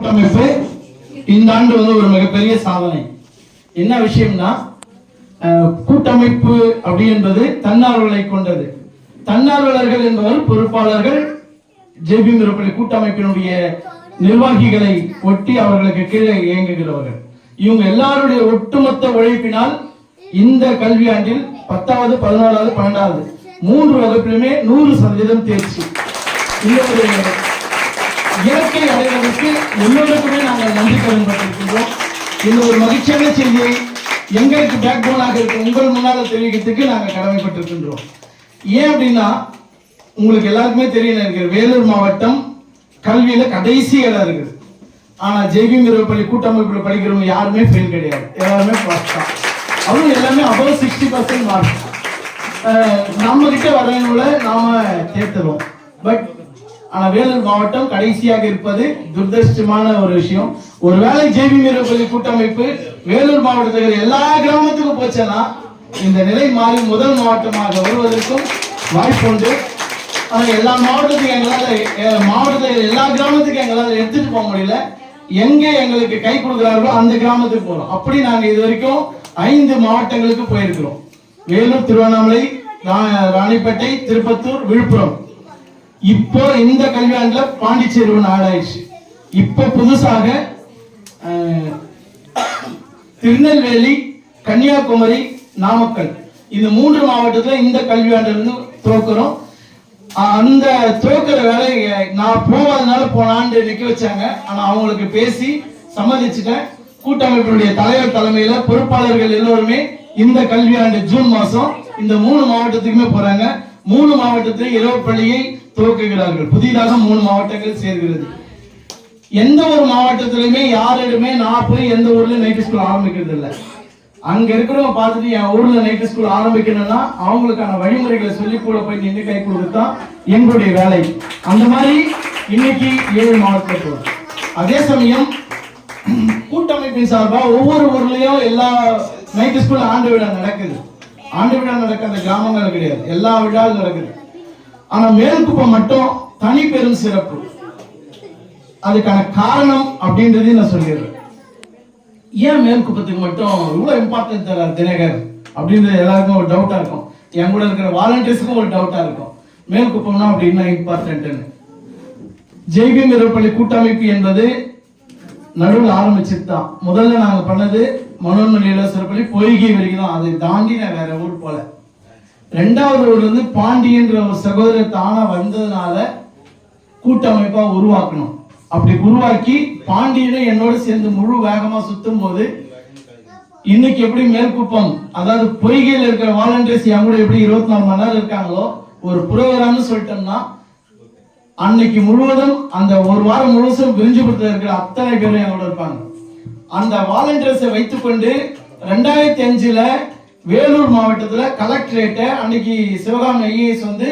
கூட்டமைப்பு இந்த ஆண்டு வந்து ஒரு மிகப்பெரிய சாதனை. என்ன விஷயம்னா அஹ், கூட்டமைப்பு அப்படி என்பது தன்னார்வலை கொண்டது. தன்னார்வலர்கள் என்பவர் பொறுப்பாளர்கள் ஜேபி மிரப்பள்ளி கூட்டமைப்பினுடைய நிர்வாகிகளை ஒட்டி அவர்களுக்கு கீழே இயங்குகிறவர்கள். இவங்க எல்லாருடைய ஒட்டுமொத்த உழைப்பினால் இந்த கல்வியாண்டில் பத்தாவது பதினோராவது பன்னெண்டாவது மூன்று வகுப்பிலுமே நூறு சதவீதம் தேர்ச்சி. இந்த ஒரு இயற்கை அடைவதற்கு எல்லோருக்குமே நாங்கள் நன்றி கடன் பட்டிருக்கின்றோம். இந்த ஒரு மகிழ்ச்சியான செய்தியை எங்களுக்கு பேக் போனாக இருக்க உங்கள் முன்னால் தெரிவிக்கிறதுக்கு நாங்கள் கடமைப்பட்டிருக்கின்றோம். ஏன் அப்படின்னா உங்களுக்கு எல்லாருக்குமே தெரியும் நினைக்கிறேன். வேலூர் மாவட்டம் கல்வியில கடைசி இடம் இருக்குது. ஆனா ஜெய்பி மிருவப்பள்ளி கூட்டமைப்பில் படிக்கிறவங்க யாருமே ஃபெயில் கிடையாது. எல்லாருமே பாஸ் தான். அவங்க எல்லாமே அபவ் சிக்ஸ்டி பர்சன்ட் மார்க் நம்ம கிட்ட வரவங்கள நாம தேர்த்துறோம் பட் ஆனா வேலூர் மாவட்டம் கடைசியாக இருப்பது துர்தர்ஷ்டமான ஒரு விஷயம். ஒருவேளை ஜேபி மீரப்பள்ளி கூட்டமைப்பு வேலூர் மாவட்டத்தில் எல்லா கிராமத்துக்கும் போச்சேன்னா இந்த நிலை மாறி முதல் மாவட்டமாக வருவதற்கும் வாய்ப்பு உண்டு. ஆனா எல்லா மாவட்டத்துக்கும் எங்களால் மாவட்டத்தில் எல்லா கிராமத்துக்கும் எங்களால் எடுத்துட்டு போக முடியல. எங்கே எங்களுக்கு கை கொடுக்குறார்களோ அந்த கிராமத்துக்கு போறோம். அப்படி நாங்கள் இது வரைக்கும் ஐந்து மாவட்டங்களுக்கு போயிருக்கிறோம். வேலூர் திருவண்ணாமலை ராணிப்பேட்டை திருப்பத்தூர் விழுப்புரம். இப்போ இந்த கல்வியாண்டுல பாண்டிச்சேரி ஒன்று ஆடாயிடுச்சு இப்போ புதுசாக திருநெல்வேலி கன்னியாகுமரி நாமக்கல் இந்த மூன்று மாவட்டத்தில் இந்த கல்வியாண்டுல இருந்து துவக்கிறோம். அந்த துவக்கிற வேலை நான் போகாதனால போன ஆண்டு நிற்க வச்சாங்க. ஆனால் அவங்களுக்கு பேசி சம்மதிச்சுட்டேன். கூட்டமைப்பினுடைய தலைவர் தலைமையில பொறுப்பாளர்கள் எல்லோருமே இந்த கல்வியாண்டு ஜூன் மாசம் இந்த மூணு மாவட்டத்துக்குமே போறாங்க. மூணு மாவட்டத்தில் இரவு பள்ளியை துவக்குகிறார்கள். புதிதாக மூணு மாவட்டங்கள் சேர்கிறது. எந்த ஒரு மாவட்டத்திலுமே யாரிடமே நான் போய் எந்த ஊர்ல நைட்டு ஸ்கூல் ஆரம்பிக்கிறது இல்லை அங்க இருக்கிறவங்க பார்த்துட்டு என் ஊர்ல நைட்டு ஸ்கூல் ஆரம்பிக்கணும்னா அவங்களுக்கான வழிமுறைகளை சொல்லி கூட போய் நின்று கை கொடுத்தான் எங்களுடைய வேலை. அந்த மாதிரி இன்னைக்கு ஏழு மாவட்டத்தில் அதே சமயம் கூட்டமைப்பின் சார்பா ஒவ்வொரு ஊர்லயும் எல்லா நைட்டு ஸ்கூல் ஆண்டு விழா நடக்குது. ஆண்டு விழா நடக்காத கிராமங்கள் கிடையாது. எல்லா விழாவும் நடக்குது. ஆனா மேல்குப்பம் மட்டும் தனி பெரும் சிறப்பு. அதுக்கான காரணம் அப்படின்றதையும் நான் சொல்லிடுறேன். ஏன் மேல்குப்பத்துக்கு மட்டும் இவ்வளவு இம்பார்ட்டன்ஸ் தரார் தினகர் அப்படின்றது எல்லாருக்கும் ஒரு டவுட்டா இருக்கும். என் கூட இருக்கிற வாலண்டியர்ஸ்க்கும் ஒரு டவுட்டா இருக்கும். மேல்குப்பம்னா அப்படின்னா இம்பார்ட்டன்ட்னு ஜெய்பி மிரப்பள்ளி கூட்டமைப்பு என்பது நடுவில் ஆரம்பிச்சது தான் முதல்ல நாங்கள் பண்ணது மனோன்மணி இளவரசரப்பள்ளி பொய்கை வரைக்கும் தான். அதை தாண்டி நான் வேற ஊர் போல. ரெண்டாவது ஊர் வந்து பாண்டியன்ற ஒரு சகோதரர் தானா வந்ததுனால கூட்டமைப்பா உருவாக்கணும். அப்படி உருவாக்கி பாண்டியனை என்னோட சேர்ந்து முழு வேகமா சுத்தும் போது இன்னைக்கு எப்படி மேற்குப்பம் அதாவது பொய்கையில் இருக்கிற வாலண்டியர்ஸ் என் கூட எப்படி இருபத்தி நாலு மணி நேரம் இருக்காங்களோ ஒரு புரோகிராம்னு சொல்லிட்டோம்னா அன்னைக்கு முழுவதும் அந்த ஒரு வாரம் முழுசும் விரிஞ்சுபுரத்தில் இருக்கிற அத்தனை பேரும் எங்களோட இருப்பாங்க. அந்த வாலண்டியர்ஸை வைத்துக்கொண்டு ரெண்டாயிரத்தி அஞ்சுல வேலூர் மாவட்டத்தில் கலெக்டரேட்டை அன்னைக்கு சிவகாமி ஐஏஎஸ் வந்து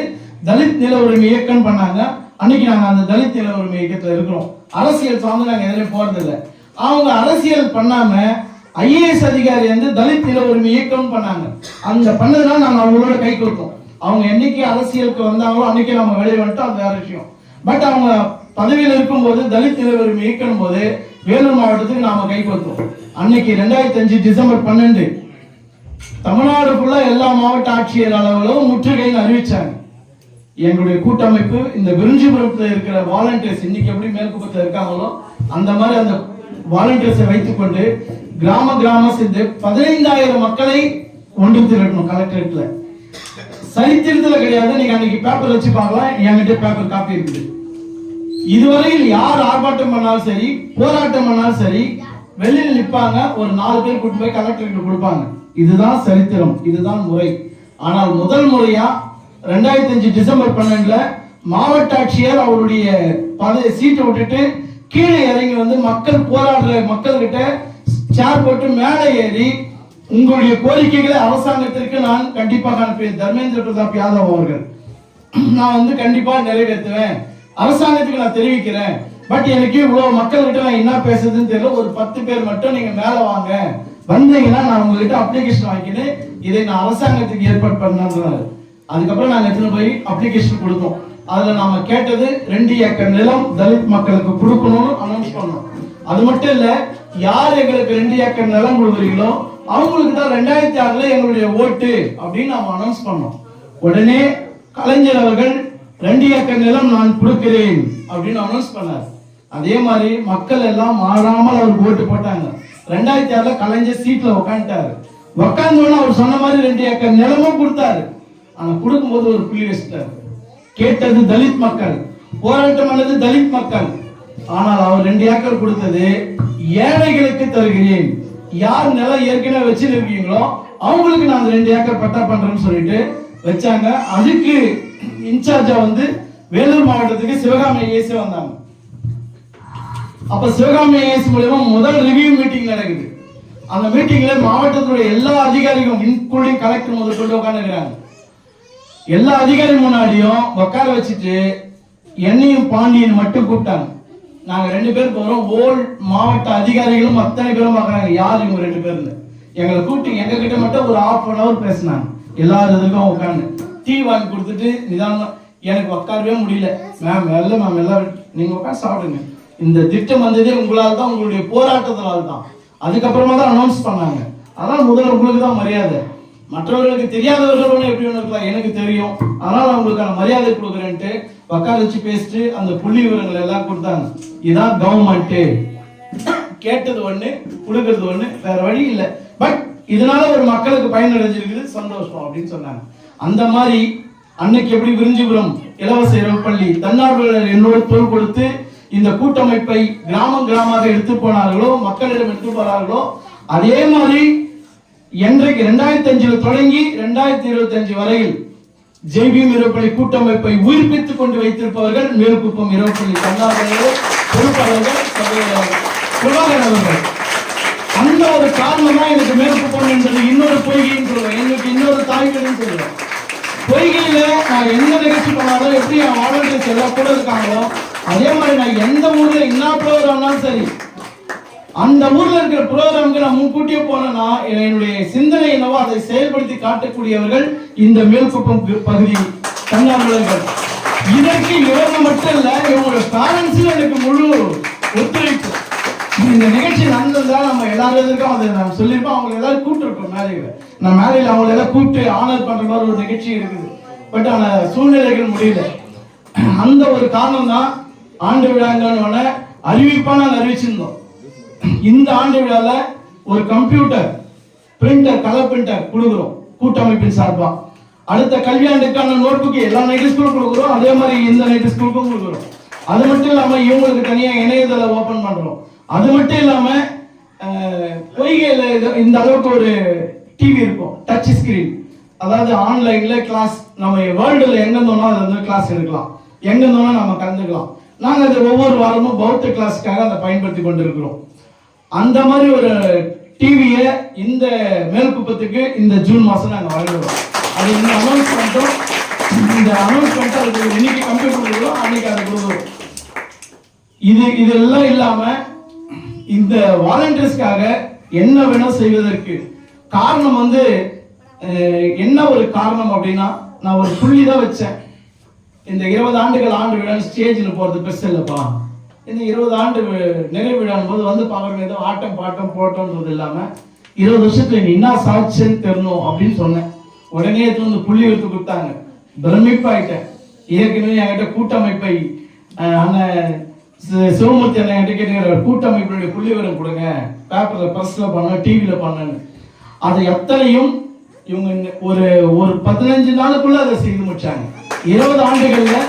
தலித் நில உரிமை இயக்கம் பண்ணாங்க. அன்னைக்கு நாங்கள் அந்த தலித் நில உரிமை இயக்கத்தில் இருக்கிறோம். அரசியல் சார்ந்து நாங்கள் எதிரே போகிறதில்ல அவங்க அரசியல் பண்ணாம ஐஏஎஸ் அதிகாரி வந்து தலித் நில உரிமை இயக்கம் பண்ணாங்க. அந்த பண்ணதுனால நாங்கள் அவங்களோட கை கொடுத்தோம். அவங்க என்னைக்கு அரசியலுக்கு வந்தாங்களோ அன்னைக்கு நம்ம வெளியே வந்துட்டோம். அது வேற விஷயம். பட் அவங்க பதவியில் இருக்கும்போது தலித் நில உரிமை இயக்கணும் போது வேலூர் மாவட்டத்துக்கு நாம கை கொடுத்தோம். அன்னைக்கு ரெண்டாயிரத்தி அஞ்சு டிசம்பர் பன்னெண்டு தமிழ்நாடு ஃபுல்லா எல்லா மாவட்ட ஆட்சியர் அளவிலும் முற்றுகைன்னு அறிவிச்சாங்க. எங்களுடைய கூட்டமைப்பு இந்த விருஞ்சிபுரத்தில் இருக்கிற வாலண்டியர்ஸ் இன்னைக்கு எப்படி மேற்குப்பத்தில் இருக்காங்களோ அந்த மாதிரி அந்த வாலண்டியர்ஸை வைத்துக்கொண்டு கிராம கிராமம் சேர்ந்து பதினைந்தாயிரம் மக்களை ஒன்று திரட்டணும் கலெக்டரேட்ல சரித்திரத்துல கிடையாது நீங்க அன்னைக்கு பேப்பர் வச்சு பார்க்கலாம் என்கிட்ட பேப்பர் காப்பி இருக்குது. இதுவரையில் யார் ஆர்ப்பாட்டம் பண்ணாலும் சரி போராட்டம் பண்ணாலும் சரி வெளியில் நிற்பாங்க ஒரு நாலு பேர் கூட்டு போய் கலெக்டருக்கு கொடுப்பாங்க. இதுதான் சரித்திரம் இதுதான் முறை. ஆனால் முதல் முறையா ரெண்டாயிரத்தி அஞ்சு டிசம்பர் பன்னெண்டுல மாவட்ட ஆட்சியர் அவருடைய பதவி சீட்டை விட்டுட்டு கீழே இறங்கி வந்து மக்கள் போராடுற மக்கள் கிட்ட சேர் போட்டு மேலே ஏறி உங்களுடைய கோரிக்கைகளை அரசாங்கத்திற்கு நான் கண்டிப்பாக அனுப்புவேன் தர்மேந்திர பிரதாப் யாதவ் அவர்கள். நான் வந்து கண்டிப்பா நிறைவேற்றுவேன். அரசாங்கத்துக்கு நான் தெரிவிக்கிறேன். பட் எனக்கு இவ்வளவு மக்கள் கிட்ட நான் என்ன பேசுறதுன்னு தெரியல. ஒரு பத்து பேர் மட்டும் நீங்க மேல வாங்க. வந்தீங்கன்னா நான் உங்ககிட்ட அப்ளிகேஷன் வாங்கிட்டு இதை நான் அரசாங்கத்துக்கு ஏற்பாடு பண்ணாங்க அதுக்கப்புறம் நாங்கள் எத்தனை போய் அப்ளிகேஷன் கொடுத்தோம். அதுல நாம கேட்டது ரெண்டு ஏக்கர் நிலம் தலித் மக்களுக்கு கொடுக்கணும்னு அனௌன்ஸ் பண்ணோம். அது மட்டும் இல்ல யார் எங்களுக்கு ரெண்டு ஏக்கர் நிலம் கொடுக்குறீங்களோ அவங்களுக்கு தான் ரெண்டாயிரத்தி ஆறுல எங்களுடைய ஓட்டு அப்படின்னு நாம அனௌன்ஸ் பண்ணோம். உடனே கலைஞர் அவர்கள் ரெண்டு ஏக்கர் நிலம் நான் கொடுக்கிறேன் அப்படின்னு அனௌன்ஸ் பண்ணார். அதே மாதிரி மக்கள் எல்லாம் மாறாமல் அவர் ஓட்டு போட்டாங்க. ரெண்டாயிரத்தி ஆறுல கலைஞர் சீட்ல உட்காந்துட்டாரு உட்காந்தோன்னு அவர் சொன்ன மாதிரி ரெண்டு ஏக்கர் நிலமும் கொடுத்தாரு. ஆனா கொடுக்கும்போது ஒரு புள்ளி வச்சுட்டாரு. கேட்டது தலித் மக்கள் போராட்டம் அல்லது தலித் மக்கள். ஆனால் அவர் ரெண்டு ஏக்கர் கொடுத்தது ஏழைகளுக்கு தருகிறேன். யார் நிலம் ஏற்கனவே வச்சிருக்கீங்களோ அவங்களுக்கு நான் அந்த ரெண்டு ஏக்கர் பட்டா பண்றேன்னு சொல்லிட்டு வச்சாங்க. அதுக்கு இன்சார்ஜா வந்து வேலூர் மாவட்டத்துக்கு சிவகாமி ஏசி வந்தாங்க. அப்ப சிவகாமி ஐஏஎஸ் மூலமா முதல் ரிவ்யூ மீட்டிங் நடக்குது. அந்த மீட்டிங்ல மாவட்டத்தினுடைய எல்லா அதிகாரிகளும் இன்க்ளூடிங் கலெக்டர் முதல் கொண்டு உட்காந்துக்கிறாங்க எல்லா அதிகாரி முன்னாடியும் உட்கார வச்சுட்டு என்னையும் பாண்டியன் மட்டும் கூப்பிட்டாங்க. நாங்க ரெண்டு பேர் போறோம் ஓல் மாவட்ட அதிகாரிகளும் அத்தனை பேரும் பாக்குறாங்க யார் இவங்க ரெண்டு பேர்னு எங்களை கூப்பிட்டு எங்க கிட்ட மட்டும் ஒரு ஹாஃப் அன் அவர் பேசினாங்க. எல்லாரும் இதுக்கும் உட்காந்து டீ வாங்கி கொடுத்துட்டு நிதானம் எனக்கு உட்காரவே முடியல. மேம் எல்லாம் மேம் எல்லாம் நீங்க உட்காந்து சாப்பிடுங்க. இந்த திட்டம் வந்ததே உங்களால் தான் உங்களுடைய போராட்டத்தினால் தான். அதுக்கப்புறமா தான் அனௌன்ஸ் பண்ணாங்க. அதான் முதல்ல உங்களுக்கு தான் மரியாதை. மற்றவர்களுக்கு தெரியாதவர்கள் எப்படி ஒண்ணு இருக்கலாம் எனக்கு தெரியும். அதனால அவங்களுக்கான மரியாதை கொடுக்குறேன்ட்டு உட்கார வச்சு பேசிட்டு அந்த புள்ளி விவரங்கள் எல்லாம் கொடுத்தாங்க. இதான் கவர்மெண்ட் கேட்டது ஒண்ணு கொடுக்கறது ஒண்ணு வேற வழி இல்லை. பட் இதனால ஒரு மக்களுக்கு பயன் அடைஞ்சிருக்குது சந்தோஷம் அப்படின்னு சொன்னாங்க. அந்த மாதிரி அன்னைக்கு எப்படி விரிஞ்சிபுரம் இலவச இரவு பள்ளி தன்னார்வலர் என்னோடு தோல் கொடுத்து இந்த கூட்டமைப்பை கிராமம் கிராமமாக எடுத்து போனார்களோ மக்களிடம் எடுத்து போனார்களோ அதே மாதிரி என்றைக்கு ரெண்டாயிரத்தி அஞ்சில் தொடங்கி ரெண்டாயிரத்தி இருபத்தி அஞ்சு வரையில் ஜெய்பீம் இரப்பள்ளி கூட்டமைப்பை உயிர்ப்பித்துக் கொண்டு வைத்திருப்பவர்கள் மேற்குப்பம் இரப்பள்ளி தன்னார்வலர்கள் பொறுப்பாளர்கள் பிரபாகரன் அவர்கள். அந்த ஒரு காரணம் தான் எனக்கு மேற்குப்பம் என்பது இன்னொரு பொய்கைன்னு சொல்லுவேன். எனக்கு இன்னொரு தாய்மொழின்னு சொல்லுவேன். பொய்கையில நான் என்ன நிகழ்ச்சி பண்ணாலும் எப்படி என் வாலண்டியர்ஸ் செல்ல கூட இருக்காங்களோ அதே மாதிரி நான் எந்த ஊர்ல என்ன ப்ரோக்ராம்னாலும் சரி அந்த ஊர்ல இருக்கிற ப்ரோக்ராமுக்கு நான் முன்கூட்டியே போனேன்னா என்னுடைய சிந்தனை என்னவோ அதை செயல்படுத்தி காட்டக்கூடியவர்கள் இந்த மேல்குப்பம் பகுதி தன்னார்வலர்கள் இதற்கு இவங்க மட்டும் இல்ல இவங்களோட பேரண்ட்ஸும் எனக்கு முழு ஒத்துழைப்பு. இந்த நிகழ்ச்சி நடந்ததா நம்ம எல்லாரும் எதிர்க்கும் அதை நான் சொல்லியிருப்போம். அவங்க எல்லாரும் கூப்பிட்டுருக்கோம் மேலையில நான் மேலையில் அவங்களை எல்லாம் கூப்பிட்டு ஆனர் பண்ற மாதிரி ஒரு நிகழ்ச்சி இருக்குது. பட் ஆனால் சூழ்நிலைகள் முடியல. அந்த ஒரு காரணம் தான் ஆண்டு விழாங்கன்னு அறிவிப்பா நாங்கள் அறிவிச்சிருந்தோம். இந்த ஆண்டு விழால ஒரு கம்ப்யூட்டர் பிரிண்டர் கலர் பிரிண்டர் கொடுக்குறோம் கூட்டமைப்பின் சார்பா. அடுத்த கல்வியாண்டுக்கான நோட் புக்கு எல்லா நைட்டு ஸ்கூலும் கொடுக்குறோம். அதே மாதிரி இந்த நைட்டு ஸ்கூலுக்கும் கொடுக்குறோம். அது மட்டும் இல்லாம இவங்களுக்கு தனியா இணையதளம் ஓபன் பண்றோம். அது மட்டும் இல்லாம அஹ், பொய்கையில இந்த அளவுக்கு ஒரு டிவி இருக்கும். டச் ஸ்கிரீன் அதாவது ஆன்லைன்ல கிளாஸ் நம்ம வேர்ல்டுல எங்க இருந்தோம்னா அது வந்து கிளாஸ் எடுக்கலாம். எங்க இருந்தோம்னா நம்ம கலந்துக்கலாம். நாங்கள் அது ஒவ்வொரு வாரமும் பௌத்த கிளாஸ்க்காக அதை பயன்படுத்தி கொண்டிருக்கிறோம். அந்த மாதிரி ஒரு டிவியை இந்த மேல்குப்பத்துக்கு இந்த ஜூன் மாதம் நாங்கள் வழங்குறோம். அது இந்த அனௌன்ஸ்மெண்ட்டும் இந்த அனௌன்ஸ்மெண்ட்டும் அதுக்கு இன்னைக்கு கம்ப்யூட்டர் கொடுக்குறோம் அன்னைக்கு அதை கொடுக்குறோம். இது இதெல்லாம் இல்லாமல் இந்த வாலண்டியர்ஸ்க்காக என்ன வேணும் செய்வதற்கு காரணம் வந்து என்ன ஒரு காரணம் அப்படின்னா நான் ஒரு புள்ளி தான் வச்சேன். இந்த இருபது ஆண்டுகள் ஆண்டு விழா ஸ்டேஜில் போகிறது பெஸ்ட் இல்லைப்பா. இந்த இருபது ஆண்டு வி- நிறைவு விழான் போது வந்து பார்க்கறது ஏதோ ஆட்டம் பாட்டம் போட்டோன்றது இல்லாமல் இருபது வருஷத்துல நீ என்ன சாட்சின்னு தெரணும் அப்படின்னு சொன்னேன். உடனே எடுத்து வந்து புள்ளி எடுத்து கொடுத்தாங்க. பிரமிப்பாயிட்டேன். ஏற்கனவே என்கிட்ட கூட்டமைப்பை அண்ணன் சிவமூர்த்தி அண்ணன் என்கிட்ட கேட்டுக்கிறார் கூட்டமைப்பினுடைய புள்ளி விவரம் கொடுங்க. பேப்பரில் பிரஸ்ல பண்ண டிவியில் பண்ணேன்னு. அதை எத்தனையும் இவங்க இந்த ஒரு ஒரு பதினஞ்சு நாளுக்குள்ள அதை செய்து முடிச்சாங்க. இருபது ஆண்டுகளில்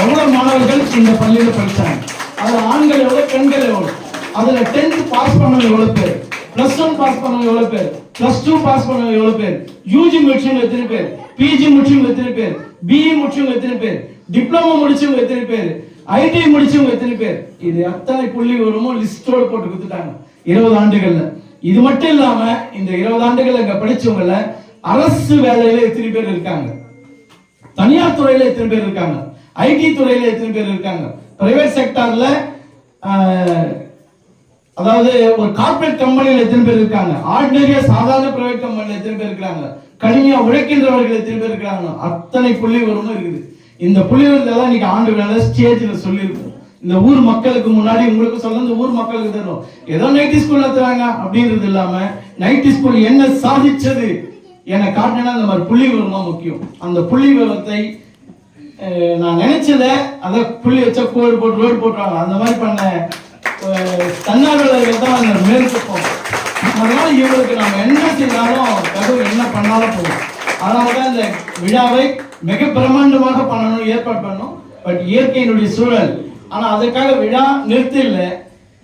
எவ்வளவு மாணவர்கள் இந்த பள்ளியில் படித்தாங்க அதில் ஆண்கள் எவ்வளோ பெண்கள் எவ்வளோ அதுல டென்த் பாஸ் பண்ணவங்க எவ்வளோ பேர்? பிளஸ் ஒன் பாஸ் பண்ணவங்க எவ்வளோ பேர்? பிளஸ் டூ பாஸ் பண்ணவங்க எவ்வளோ பேர்? யூஜி முடிச்சவங்க எத்தனை பேர்? பிஜி முடிச்சவங்க எத்தனை பேர்? பிஇ முடிச்சவங்க எத்தனை பேர்? டிப்ளமோ முடிச்சவங்க எத்தனை பேர்? ஐடி முடிச்சவங்க எத்தனை பேர்? இது அத்தனை புள்ளி விவரமும் லிஸ்டோடு போட்டு கொடுத்துட்டாங்க. இருபது ஆண்டுகள்ல. இது மட்டும் இல்லாம இந்த இருபது ஆண்டுகள்ல இங்க படிச்சவங்கள அரசு வேலையில எத்தனை பேர் இருக்காங்க? தனியார் துறையில எத்தனை பேர் இருக்காங்க? ஐடி துறையில எத்தனை பேர் இருக்காங்க? பிரைவேட் செக்டார்ல அதாவது ஒரு கார்ப்பரேட் கம்பெனியில் எத்தனை பேர் இருக்காங்க? ஆர்டினரியா சாதாரண பிரைவேட் கம்பெனியில் எத்தனை பேர் இருக்கிறாங்க கடுமையா உழைக்கின்றவர்கள் எத்தனை பேர் இருக்கிறாங்க அத்தனை புள்ளி விவரமும் இருக்குது. இந்த புலிவரத்தெல்லாம் இன்னைக்கு ஆண்டு வேலை ஸ்டேஜில் சொல்லியிருக்கோம். இந்த ஊர் மக்களுக்கு முன்னாடி உங்களுக்கு சொல்ல இந்த ஊர் மக்களுக்கு தரும் ஏதோ நைட்டி ஸ்கூல் நடத்துறாங்க அப்படின்றது இல்லாம நைட்டி ஸ்கூல் என்ன சாதிச்சது? என்னை காட்டினா இந்த மாதிரி புள்ளி விவரம் தான் முக்கியம். அந்த புள்ளி விவரத்தை நான் நினைச்சத அதை புள்ளி வச்சா கோடு போட்டு ரோடு போட்டுருவாங்க. அந்த மாதிரி பண்ண தன்னார்வலர்கள் தான் அந்த மேற்கு அதனால இவங்களுக்கு நம்ம என்ன செய்தாலும் கடவுள் என்ன பண்ணாலும் போதும். அதனால தான் இந்த விழாவை மிக பிரம்மாண்டமாக பண்ணணும் ஏற்பாடு பண்ணணும். பட் இயற்கையினுடைய சூழல். ஆனால் அதுக்காக விழா நிறுத்த இல்லை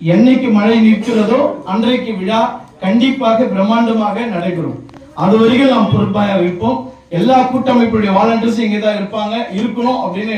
என்னைக்கு மழை நிற்கிறதோ அன்றைக்கு விழா கண்டிப்பாக பிரம்மாண்டமாக நடைபெறும். அது வரைக்கும் நாம் பொறுப்பாக இருப்போம். எல்லா கூட்டமைப்புடைய வாலண்டியர்ஸும் இங்கே தான் இருப்பாங்க. இருக்கணும் அப்படின்னு